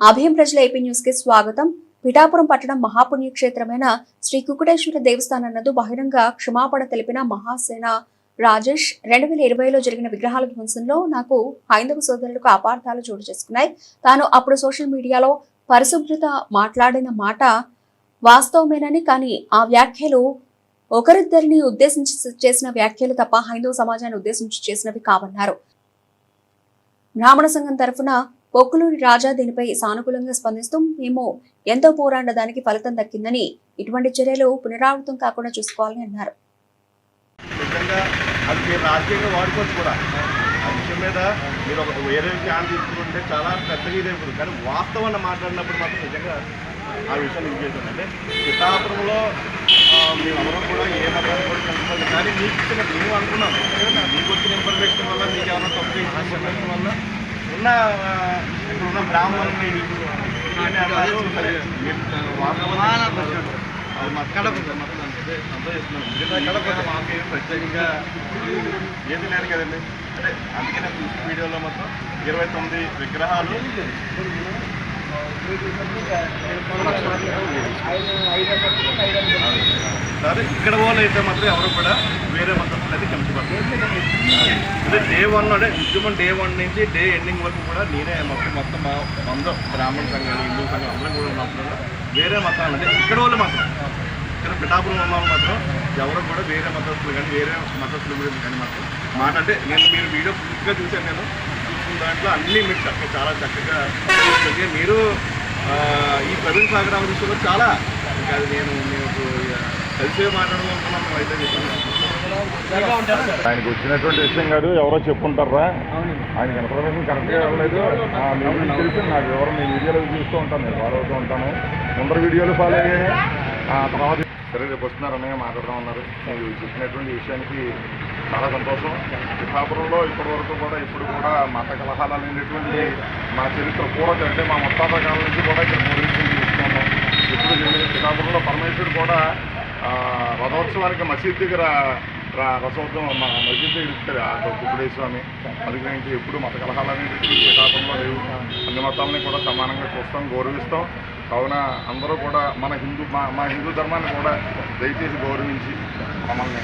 అభయం ప్రజల ఏపీ న్యూస్కి స్వాగతం. పిఠాపురం పట్టణం మహాపుణ్యక్షేత్రమైన శ్రీ కుకుటేశ్వర దేవస్థానం నందు బహిరంగ క్షమాపణ తెలిపిన మహాసేన రాజేష్ రెండు వేల ఇరవైలో జరిగిన విగ్రహాల ధ్వంసంలో నాకు హైందవ సోదరులకు అపార్థాలు చోటు చేసుకున్నాయి. తాను అప్పుడు సోషల్ మీడియాలో పరిశుభ్రత మాట్లాడిన మాట వాస్తవమేనని కానీ ఆ వ్యాఖ్యలు ఒకరిద్దరిని ఉద్దేశించి చేసిన వ్యాఖ్యలు తప్ప హైందవ సమాజాన్ని ఉద్దేశించి చేసినవి కావన్నారు. బ్రాహ్మణ సంఘం తరఫున పొక్కులూరి రాజా దీనిపై సానుకూలంగా స్పందిస్తూ మేము ఎంతో పోరాడిన దానికి ఫలితం దక్కిందని ఇటువంటి చర్యలు పునరావృతం కాకుండా చూసుకోవాలని అన్నారు. రాజకీయంగా వాడుకోవచ్చు కూడా. ఆ విషయం మీద మీరు ఒక వేరే ఛానల్ తీసుకుంటే చాలా పెద్దగా ఇదే ఉంటుంది. కానీ వాస్తవాన్ని మాట్లాడినప్పుడు మాత్రం నిజంగా ఆ విషయాన్ని ఇది చేశాను అంటే పిఠాపురంలో కూడా ఏ మతాన్ని కూడా కలుపుకోవాలి కానీ మీకు మేము అనుకున్నాం. మీకు వచ్చిన ఇన్ఫర్మేషన్ వల్ల మీకు ఏమైనా తప్పు ఇన్ఫర్మేషన్ వల్ల ఉన్న ఇక్కడ ఉన్న మాకు ప్రత్యేకంగా ఏది లేదు కదండి. అంటే చూసిన వీడియోలో మొత్తం ఇరవై తొమ్మిది విగ్రహాలు సరే ఇక్కడ వాళ్ళు అయితే మాత్రం ఎవరు కూడా వేరే మతస్థులు అయితే కలిసిపోతారు అంటే డే వన్ అంటే ఉద్యమం డే వన్ నుంచి డే ఎండింగ్ వరకు కూడా నేనే మొత్తం మొత్తం మా అందరూ బ్రాహ్మణ సంఘాలు హిందూ సంఘం అందరం కూడా ఉన్నప్పుడు వేరే మతాలు అంటే ఇక్కడ వాళ్ళు మాత్రం ఇక్కడ పిఠాపురం ఉన్న వాళ్ళు మాత్రం ఎవరు కూడా వేరే మతస్థులు కానీ వేరే మతస్థుల గురించి కానీ మాత్రం మాట అంటే నేను మీరు వీడియో పూర్తిగా చూశాను నేను. దాంట్లో అన్నీ మీరు చక్కగా చాలా చక్కగా మీరు ఆ, ఈ ప్రవీణ్ సాగరామ విషయంలో చాలా ఇంకా అది నేను మీకు కలిసే మాట్లాడమనుకున్నాను అయితే ఆయనకు వచ్చినటువంటి విషయం కాదు ఎవరో చెప్పుంటారా? ఆయన ఇన్ఫర్మేషన్ కరెక్ట్గా ఇవ్వలేదు గురించి తెలిసి నాకు ఎవరు మీ వీడియోలో చూస్తూ ఉంటాను నేను ఫాలో అవుతూ ఉంటాను. ముందర వీడియోలు ఫాలో అయ్యాయి ఆ తర్వాత సరే రేపు వస్తున్నారు అన్నయ్య మాట్లాడుతూ ఉన్నారు మీరు చెప్పినటువంటి విషయానికి చాలా సంతోషం పిఠాపురంలో ఇప్పటి వరకు కూడా ఇప్పుడు కూడా మత కలహాలు అనేటువంటి మా చరిత్ర పూర్వక అంటే మా ముత్తాత కాలం నుంచి కూడా ఇక్కడ పూర్వీకులు చూస్తున్నాం ఇప్పుడు పిఠాపురంలో పరమేశ్వరుడు కూడా రథోత్సవానికి మసీద్ దగ్గర రథోత్సవం మా మసీద్ దగ్గర ఇస్తారు ఆ కుప్పుడే స్వామి. అందుకని ఎప్పుడు మత కలహాలు అనేటువంటి పిఠాపురంలో లేవు. అన్ని మతాలని కూడా సమానంగా చూస్తాం గౌరవిస్తాం. కావున అందరూ కూడా మన హిందూ మా మా హిందూ ధర్మాన్ని కూడా దయచేసి గౌరవించి మమ్మల్ని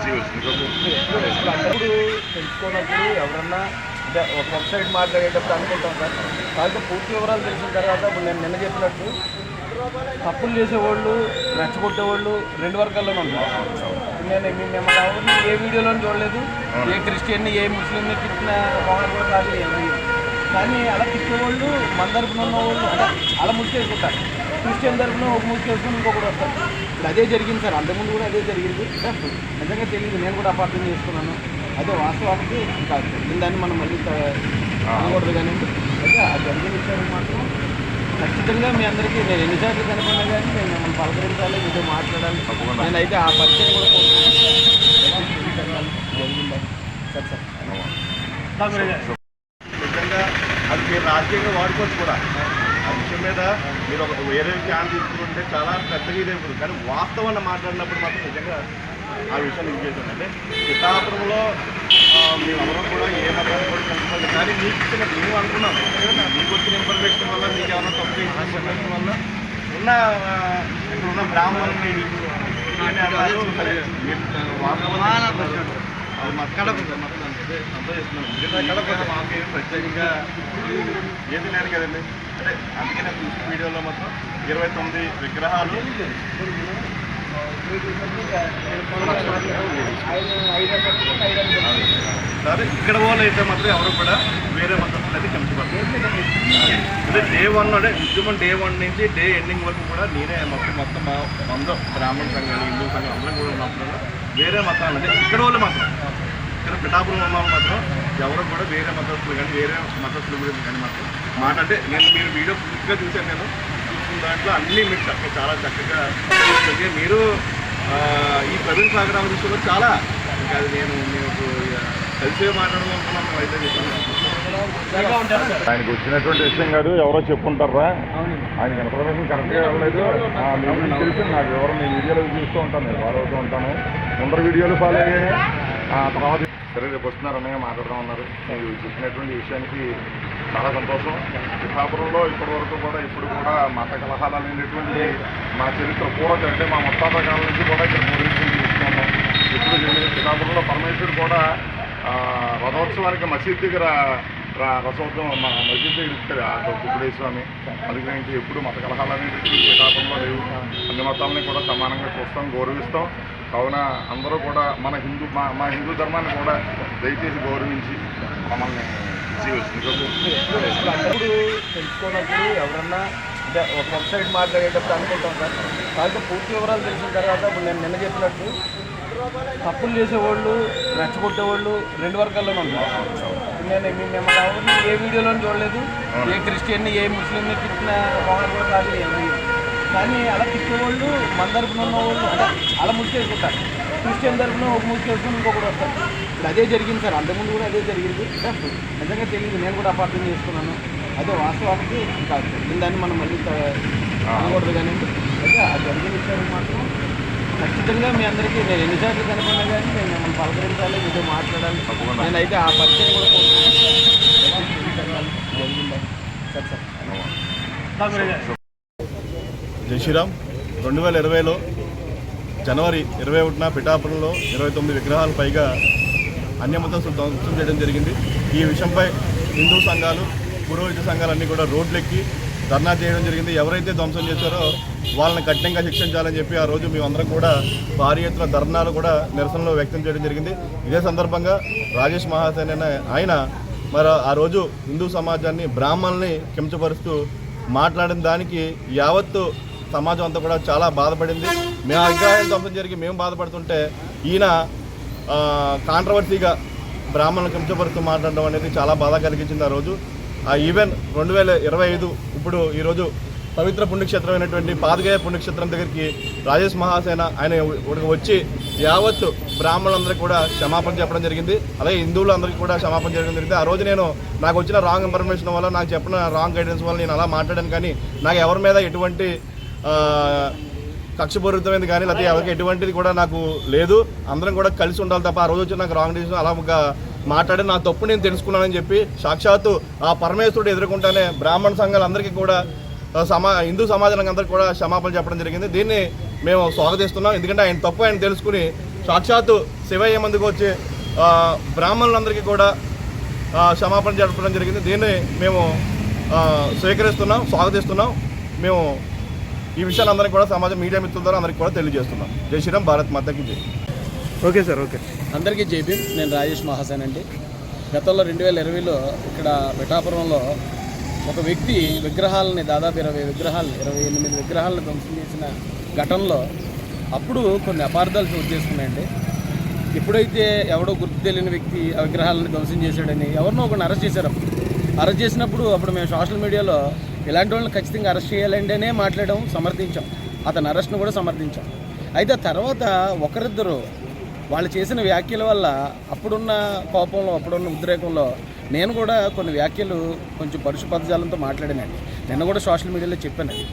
ఇప్పుడు తెలుసుకున్నప్పుడు ఎవరన్నా అంటే ఒక వెబ్సైట్ సైడ్ మాట్లాడేటప్పుడు అనుకుంటాం సార్ కాకపోతే పూర్తి వివరాలు తెలిసిన తర్వాత ఇప్పుడు నేను నిన్న చెప్పినట్టు తప్పులు చేసేవాళ్ళు రెచ్చగొట్టేవాళ్ళు రెండు వర్గాల్లోనే ఉంటారు నేను మీ- మిమ్మల్ని ఎవరిని ఏ వీడియోలో చూడలేదు ఏ క్రిస్టియన్ని ఏ ముస్లింని తిట్టిన పవన్ కూడా కాదు కానీ అలా తిట్టేవాళ్ళు మన తరఫున ఉన్నవాళ్ళు అంటే అలా ముసుకేసుకుంటారు క్రిస్టియన్ తరఫున ఒక ముసుకేసుకుని ఇంకొకటి వస్తారు ఇప్పుడు అదే జరిగింది సార్ అంతకుముందు కూడా అదే జరిగింది. నిజంగా తెలియదు నేను కూడా అపార్థం చేసుకున్నాను. అదే వాస్తవానికి కాదు నేను దాన్ని మనం మళ్ళీ అనకూడదు కానీ అయితే ఆ జరిగిన విషయాలు మాత్రం ఖచ్చితంగా మీ అందరికీ నేను ఎన్నిసార్లు కనుకున్నా కానీ నేను మిమ్మల్ని పలకరించాలి మీతో మాట్లాడాలి. తప్పకుండా. నేనైతే ఆ పరిచయం కూడా. జరిగిందని సరే సార్ నిజంగా అది మీరు రాజకీయంగా వాడుకోవచ్చు కూడా. విషయం మీద మీరు ఒక వేరే ఛానల్ తీసుకుంటే చాలా పెద్దగా ఇదైపోతుంది కానీ వాస్తవాన్ని మాట్లాడినప్పుడు మాత్రం నిజంగా ఆ విషయాన్ని ఇది చేశాను అంటే పిఠాపురంలో ఆ, మేము అందరం కూడా ఏ మతాన్ని కూడా కలుపుకోవాలి కానీ మీకు ఇచ్చిన మేము అనుకున్నాం. మీకు వచ్చిన ఇన్ఫర్మేషన్ వల్ల మీకు ఏమైనా తప్పు ఇన్ఫర్మేషన్ వల్ల ఉన్న ఇక్కడ ఉన్న అది మా కడప కడప మాకు ప్రత్యేకంగా ఏది లేదు కదండి. అంటే అందుకనే వీడియోలో మొత్తం ఇరవై తొమ్మిది విగ్రహాలు. సరే ఇక్కడ వాళ్ళు అయితే మాత్రం ఎవరు కూడా వేరే మతస్థులు అయితే కలిసిపోతారు అంటే డే వన్ అంటే ఉద్యమం డే వన్ నుంచి డే ఎండింగ్ వరకు కూడా నేనే మొత్తం మొత్తం మా అందరూ బ్రాహ్మణ సంఘాలు హిందూ సంఘాలు అందరం కూడా ఉన్నప్పుడు వేరే మతాలు అంటే ఇక్కడ వాళ్ళు మాత్రం. ఇక్కడ పిఠాపురం ఉన్న వాళ్ళు మాత్రం ఎవరు కూడా వేరే మతస్థులు కానీ వేరే మతస్థుల గురించి కానీ మాత్రం మాట అంటే నేను మీరు వీడియో పూర్తిగా చూశాను నేను. చూసిన దాంట్లో అన్నీ మీరు చక్కగా చాలా చక్కగా మీరు ఈ ప్రవీణ్ సాగరామ విషయంలో చాలా ఇంకా అది నేను మీకు కలిసే మాట్లాడమనుకున్నాను అయితే చెప్పాను. ఆయనకు వచ్చినటువంటి విషయం కాదు ఎవరో చెప్పుంటారా ఆయన ఇన్ఫర్మేషన్ కరెక్ట్గా ఇవ్వలేదు. గురించి తెలిసి నాకు ఎవరు మీ వీడియోలో చూస్తూ ఉంటాను నేను ఫాలో అవుతూ ఉంటాను. ముందర వీడియోలు ఫాలో అయ్యాయి ఆ తర్వాత సరే రేపు వస్తున్నారు అన్నయ్య మాట్లాడుతూ ఉన్నారు మీరు చెప్పినటువంటి విషయానికి చాలా సంతోషం. పిఠాపురంలో ఇప్పటి వరకు కూడా ఇప్పుడు కూడా మత కలహాలు అనేటువంటిది మా చరిత్ర పూర్వం అంటే మా ముత్తాత కాలం నుంచి కూడా ఇక్కడ పూర్వీకులు చూస్తున్నాం ఇప్పుడు పిఠాపురంలో పరమేశ్వరుడు కూడా రథోత్సవానికి మసీద్ దగ్గర రసోత్సవం మన మా మసీద్ దగ్గర ఇస్తారు ఆ కుక్కుడే స్వామి అందుకని ఎప్పుడు మత కలహాలు అనేటువంటివి పిఠాపురంలో లేవు. అన్ని మతాలని కూడా సమానంగా చూస్తాం గౌరవిస్తాం. కావున అందరూ కూడా మన హిందూ మా మా హిందూ ధర్మాన్ని కూడా దయచేసి గౌరవించి మమ్మల్ని ఇప్పుడు తెలుసుకున్నప్పుడు ఎవరన్నా అంటే ఒక వెబ్సైట్ సైడ్ మాట్లాడేటప్పుడు అనుకుంటాం సార్. కాకపోతే పూర్తి వివరాలు తెలిసిన తర్వాత ఇప్పుడు నేను నిన్న చెప్పినట్టు తప్పులు చేసేవాళ్ళు రెచ్చగొట్టేవాళ్ళు రెండు వర్గాల్లోనే ఉంటారు. నేను మిమ్మల్ని ఎవరిని ఏ వీడియోలో చూడలేదు. ఏ క్రిస్టియన్ని ఏ ముస్లింని తిట్టిన పవన్ కూడా కాదు కానీ అలా తిట్టేవాళ్ళు మన తరపున ఉన్నవాళ్ళు అంటే అలా ముసుకేసుకుంటారు క్రిస్టియన్ తరపున ఒక ముసుకేసుకుని ఇంకొకటి వస్తారు ఇప్పుడు అదే జరిగింది సార్. అంతకుముందు కూడా అదే జరిగింది. నిజంగా తెలియదు. నేను కూడా అపార్థం చేసుకున్నాను. అదే వాస్తవానికి కాదు దాన్ని మనం మళ్ళీ అనకూడదు కానీ అయితే ఆ జరిగిన విషయాలు మాత్రం ఖచ్చితంగా మీ అందరికీ నేను ఎన్నిసార్లు కనుకున్నా కానీ నేను మిమ్మల్ని పలకరించాలి మీతో మాట్లాడాలి. నేనైతే ఆ పరిచయం కూడా జై శ్రీరామ్. రెండు వేల ఇరవైలో జనవరి ఇరవై ఒకటిన పిఠాపురంలో ఇరవై తొమ్మిది విగ్రహాలు పైగా అన్యమతస్తులు ధ్వంసం చేయడం జరిగింది. ఈ విషయంపై హిందూ సంఘాలు పురోహిత సంఘాలన్నీ కూడా రోడ్లెక్కి ధర్నా చేయడం జరిగింది. ఎవరైతే ధ్వంసం చేశారో వాళ్ళని కఠినంగా శిక్షించాలని చెప్పి ఆ రోజు మేమందరం కూడా భారీ ఎత్తున ధర్నాలు కూడా నిరసనలు వ్యక్తం చేయడం జరిగింది. ఇదే సందర్భంగా రాజేష్ మహాసేన్ అనే ఆయన మరి ఆ రోజు హిందూ సమాజాన్ని బ్రాహ్మణుల్ని కించపరుస్తూ మాట్లాడిన దానికి యావత్తు సమాజం అంతా కూడా చాలా బాధపడింది. మేము ఆ ధ్వంసం జరిగి మేము బాధపడుతుంటే ఈయన కాంట్రవర్సీగా బ్రాహ్మణులు కించపరుస్తూ మాట్లాడడం అనేది చాలా బాధ కలిగించింది ఆ రోజు. ఆ ఈవెన్ రెండు వేల ఇరవై ఐదు ఇప్పుడు ఈరోజు పవిత్ర పుణ్యక్షేత్రమైనటువంటి పాదగయ పుణ్యక్షేత్రం దగ్గరికి రాజేష్ మహాసేన ఆయన వచ్చి యావత్తు బ్రాహ్మణులందరికీ కూడా క్షమాపణ చెప్పడం జరిగింది. అలాగే హిందువులందరికీ కూడా క్షమాపణ చేయడం జరిగింది. ఆ రోజు నేను నాకు వచ్చిన రాంగ్ ఇన్ఫర్మేషన్ వల్ల నాకు చెప్పిన రాంగ్ గైడెన్స్ వల్ల నేను అలా మాట్లాడాను. కానీ నాకు ఎవరి మీద ఎటువంటి కక్షపూరితమైంది కానీ లేకపోతే ఎవరికి ఎటువంటిది కూడా నాకు లేదు. అందరం కూడా కలిసి ఉండాలి తప్ప ఆ రోజు వచ్చి నాకు రాంగ్ డిసిషన్ అలా ఒక మాట్లాడి నా తప్పు నేను తెలుసుకున్నానని చెప్పి సాక్షాత్తు ఆ పరమేశ్వరుడు ఎదుర్కొంటానే బ్రాహ్మణ సంఘాలందరికీ కూడా సమా హిందూ సమాజానికి అందరికీ కూడా క్షమాపణ చెప్పడం జరిగింది. దీన్ని మేము స్వాగతిస్తున్నాం. ఎందుకంటే ఆయన తప్పు ఆయన తెలుసుకుని సాక్షాత్తు శివయ్య మందుకు వచ్చి బ్రాహ్మణులందరికీ కూడా క్షమాపణ జరపడం జరిగింది. దీన్ని మేము స్వీకరిస్తున్నాం స్వాగతిస్తున్నాం. మేము ఈ విషయాలు అందరికీ కూడా సమాజం మీడియా మిత్రుల ద్వారా అందరికీ కూడా తెలియజేస్తున్నాం. జై శ్రీరామ్ భారత్ మాతకి జై. Okay sir okay. అందరికీ జేబీ నేను రాజేష్ మహాసేన్ అండి. గతంలో రెండు వేల ఇరవైలో ఇక్కడ పిఠాపురంలో ఒక వ్యక్తి విగ్రహాలని దాదాపు ఇరవై విగ్రహాలని ఇరవై ఎనిమిది విగ్రహాలను ధ్వంసం చేసిన ఘటనలో అప్పుడు కొన్ని అపార్థాలు చోటు చేసుకున్నాయండి. ఎప్పుడైతే ఎవడో గుర్తు తెలియని వ్యక్తి ఆ విగ్రహాలను ధ్వంసం చేశాడని ఎవరినో ఒకరిని అరెస్ట్ చేశారు. అప్పుడు అరెస్ట్ చేసినప్పుడు అప్పుడు మేము సోషల్ మీడియాలో ఇలాంటి వాళ్ళని ఖచ్చితంగా అరెస్ట్ చేయాలండి అనే మాట్లాడడం సమర్థించాం. అతని అరెస్ట్ను కూడా సమర్థించాం. అయితే తర్వాత ఒకరిద్దరు వాళ్ళు చేసిన వ్యాఖ్యల వల్ల అప్పుడున్న కోపంలో అప్పుడున్న ఉద్రేకంలో నేను కూడా కొన్ని వ్యాఖ్యలు కొంచెం పరుషు పదజాలంతో మాట్లాడానండి. నిన్న కూడా సోషల్ మీడియాలో చెప్పానండి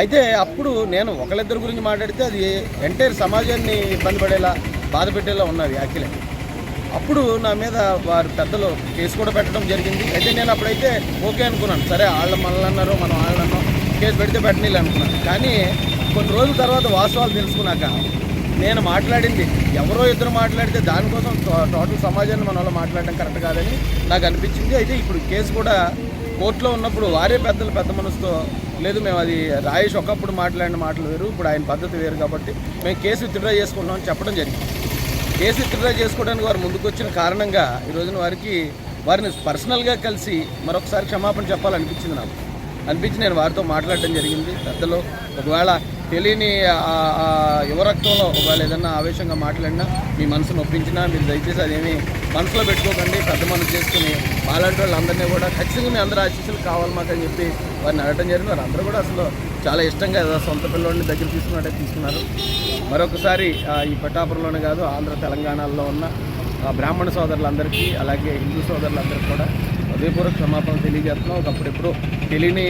అయితే అప్పుడు నేను ఒకళ్ళిద్దరి గురించి మాట్లాడితే అది ఎంటైర్ సమాజాన్ని ఇబ్బంది పడేలా బాధ పెట్టేలా ఉన్న వ్యాఖ్యలే అప్పుడు నా మీద వారు పెద్దలు కేసు కూడా పెట్టడం జరిగింది. అయితే నేను అప్పుడైతే ఓకే అనుకున్నాను. సరే వాళ్ళ మనల్ని అన్నారు మనం వాళ్ళని అన్నాం. కేసు పెడితే పెట్టనీళ్ళు అనుకున్నాను. కానీ కొన్ని రోజుల తర్వాత వాస్తవాలు తెలుసుకున్నాక నేను మాట్లాడింది ఎవరో ఇద్దరు మాట్లాడితే దానికోసం టో- టోటల్ సమాజాన్ని మన వాళ్ళు మాట్లాడడం కరెక్ట్ కాదని నాకు అనిపించింది. అయితే ఇప్పుడు కేసు కూడా కోర్టులో ఉన్నప్పుడు వారే పెద్దలు పెద్ద మనసుతో లేదు మేము అది రాయేష్ ఒకప్పుడు మాట్లాడిన మాటలు వేరు ఇప్పుడు ఆయన పద్ధతి వేరు కాబట్టి మేము కేసు విత్డ్రా చేసుకుంటామని చెప్పడం జరిగింది. కేసు విత్డ్రా చేసుకోవడానికి వారు ముందుకు వచ్చిన కారణంగా ఈ రోజున వారికి వారిని పర్సనల్గా కలిసి మరొకసారి క్షమాపణ చెప్పాలనిపించింది నాకు. అనిపించి నేను వారితో మాట్లాడడం జరిగింది. పెద్దలు ఒకవేళ తెలియని ఆ- యువరక్తంలో ఒకవేళ ఏదన్నా ఆవేశంగా మాట్లాడినా మీ మనసును ఒప్పించినా మీరు దయచేసి అదేమి మనసులో పెట్టుకోకండి పెద్ద మనసు చేసుకుని మాలాంటి వాళ్ళందరినీ కూడా ఖచ్చితంగా మీ అందరూ ఆశీస్సులు కావాలి మాకు అని చెప్పి వారిని అడగటం జరిగింది. వారు అందరూ కూడా అసలు చాలా ఇష్టంగా ఏదో సొంత పిల్లల్ని దగ్గర తీసుకున్నట్టే తీసుకున్నారు. మరొకసారి ఈ పట్టాపురంలోనే కాదు ఆంధ్ర తెలంగాణలో ఉన్న బ్రాహ్మణ సోదరులందరికీ అలాగే హిందూ సోదరులందరికీ కూడా హృదయపూర్వక క్షమాపణలు తెలియజేస్తున్నాం. ఒకప్పుడెప్పుడు తెలియని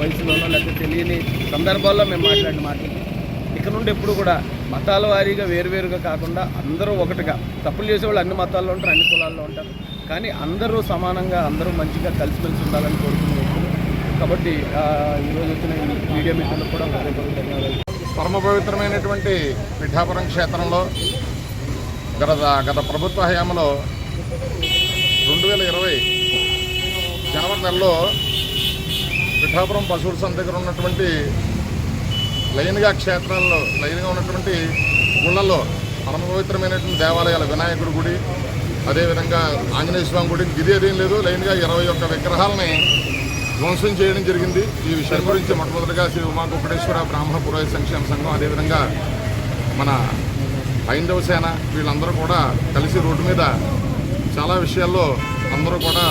వయసులోనో లేకపోతే తెలియని సందర్భాల్లో మేము మాట్లాడిన మాటలు. ఇక నుండి ఎప్పుడు కూడా మతాల వారీగా వేరువేరుగా కాకుండా అందరూ ఒకటిగా తప్పులు చేసేవాళ్ళు అన్ని మతాల్లో ఉంటారు అన్ని కులాల్లో ఉంటారు. కానీ అందరూ సమానంగా అందరూ మంచిగా కలిసిమెలిసి ఉండాలని కోరుకునే కాబట్టి ఈరోజు వచ్చిన మీడియా మిత్రులకు కూడా ధన్యవాదాలు. పరమ పవిత్రమైనటువంటి పిఠాపురం క్షేత్రంలో గత గత ప్రభుత్వ హయాంలో రెండు వేల ఇరవై జనవరి నెలలో పిఠాపురం పశువుల సంత దగ్గర ఉన్నటువంటి లైన్గా క్షేత్రాల్లో లైన్గా ఉన్నటువంటి గుళ్ళల్లో పరమ పవిత్రమైనటువంటి దేవాలయాలు వినాయకుడి గుడి అదేవిధంగా ఆంజనేయ స్వామి గుడి. ఇది అదేం లేదు లైన్గా ఇరవై ఒక్క విగ్రహాలని ధ్వంసం చేయడం జరిగింది. ఈ విషయం గురించి మొట్టమొదటిగా శ్రీ ఉమా కుక్కడేశ్వర బ్రాహ్మణ పురోహిత సంక్షేమ సంఘం అదేవిధంగా మన హైందవ సేన వీళ్ళందరూ కూడా కలిసి రోడ్డు మీద చాలా విషయాల్లో అందరూ కూడా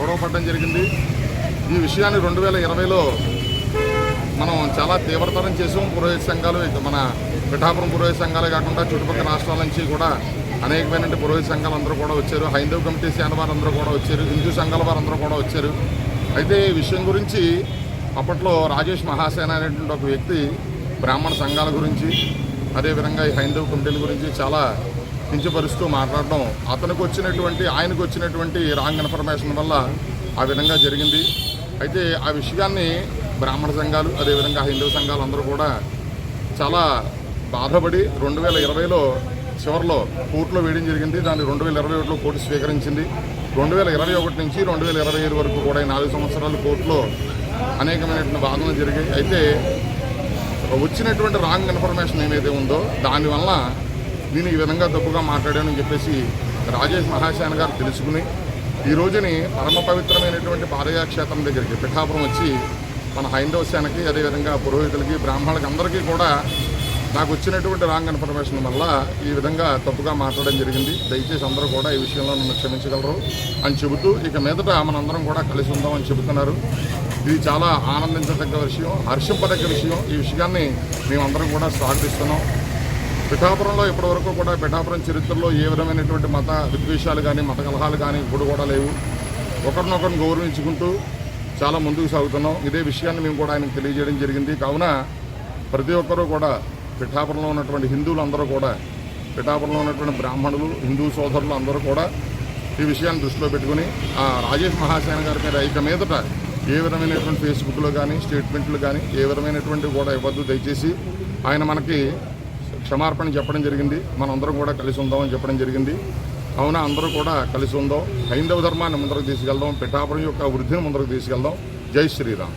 గొడవపడడం జరిగింది. ఈ విషయాన్ని రెండు వేల ఇరవైలో మనం చాలా తీవ్రతరం చేసాం. పురోహిత సంఘాలు ఇక మన పిఠాపురం పురోహిత సంఘాలే కాకుండా చుట్టుపక్కల రాష్ట్రాల నుంచి కూడా అనేకమైన పురోహిత సంఘాలు అందరూ కూడా వచ్చారు. హైందవ కమిటీ సేన వారందరూ కూడా వచ్చారు. హిందూ సంఘాల వారందరూ కూడా వచ్చారు. అయితే ఈ విషయం గురించి అప్పట్లో రాజేష్ మహాసేన అనేటువంటి ఒక వ్యక్తి బ్రాహ్మణ సంఘాల గురించి అదేవిధంగా ఈ హైందవ కమిటీల గురించి చాలా కించపరుస్తూ మాట్లాడడం అతనికి వచ్చినటువంటి ఆయనకు వచ్చినటువంటి రాంగ్ ఇన్ఫర్మేషన్ వల్ల ఆ విధంగా జరిగింది. అయితే ఆ విషయాన్ని బ్రాహ్మణ సంఘాలు అదేవిధంగా హిందూ సంఘాలు అందరూ కూడా చాలా బాధపడి రెండు వేల ఇరవైలో చివరిలో కోర్టులో వేయడం జరిగింది. దాన్ని రెండు వేల ఇరవై ఒకటిలో కోర్టు స్వీకరించింది. రెండు వేల ఇరవై ఒకటి నుంచి రెండు వేల ఇరవై ఐదు వరకు కూడా నాలుగు సంవత్సరాలు కోర్టులో అనేకమైనటువంటి వాదనలు జరిగాయి. అయితే వచ్చినటువంటి రాంగ్ ఇన్ఫర్మేషన్ ఏమైతే ఉందో దానివల్ల నేను ఈ విధంగా తప్పుగా మాట్లాడానని చెప్పేసి రాజేష్ మహాశాన్ గారు తెలుసుకుని ఈ రోజుని పరమ పవిత్రమైనటువంటి పాదయాక్షేత్రం దగ్గరికి పిఠాపురం వచ్చి మన హైందవ సేనకి అదేవిధంగా పురోహితులకి బ్రాహ్మణులకి అందరికీ కూడా నాకు వచ్చినటువంటి రాంగ్ ఇన్ఫర్మేషన్ వల్ల ఈ విధంగా తప్పుగా మాట్లాడడం జరిగింది. దయచేసి అందరూ కూడా ఈ విషయంలో నన్ను క్షమించగలరు అని చెబుతూ ఇక మీదట మనందరం కూడా కలిసి ఉందామని చెబుతున్నారు. ఇది చాలా ఆనందించదగ్గ విషయం హర్షింపదగ్గ విషయం. ఈ విషయాన్ని మేమందరం కూడా స్వాగతిస్తున్నాం. పిఠాపురంలో ఇప్పటివరకు కూడా పిఠాపురం చరిత్రలో ఏ విధమైనటువంటి మత విద్వేషాలు కానీ మత కలహాలు కానీ ఇప్పుడు కూడా లేవు. ఒకరినొకరిని గౌరవించుకుంటూ చాలా ముందుకు సాగుతున్నాం. ఇదే విషయాన్ని మేము కూడా ఆయనకు తెలియజేయడం జరిగింది. కావున ప్రతి ఒక్కరూ కూడా పిఠాపురంలో ఉన్నటువంటి హిందువులందరూ కూడా పిఠాపురంలో ఉన్నటువంటి బ్రాహ్మణులు హిందూ సోదరులు అందరూ కూడా ఈ విషయాన్ని దృష్టిలో పెట్టుకుని ఆ రాజేష్ మహాసేన గారి మీద ఇక మీదట ఏ విధమైనటువంటి ఫేస్బుక్లో కానీ స్టేట్మెంట్లు కానీ ఏ విధమైనటువంటి కూడా ఇవ్వద్దు. దయచేసి ఆయన మనకి క్షమార్పణ చెప్పడం జరిగింది. మనందరం కూడా కలిసి ఉందామని చెప్పడం జరిగింది. కావున అందరూ కూడా కలిసి ఉందాం. హైందవ ధర్మాన్ని ముందరకు తీసుకెళ్దాం. పిఠాపురం యొక్క వృద్ధిని ముందరకు తీసుకెళ్దాం. జై శ్రీరామ్.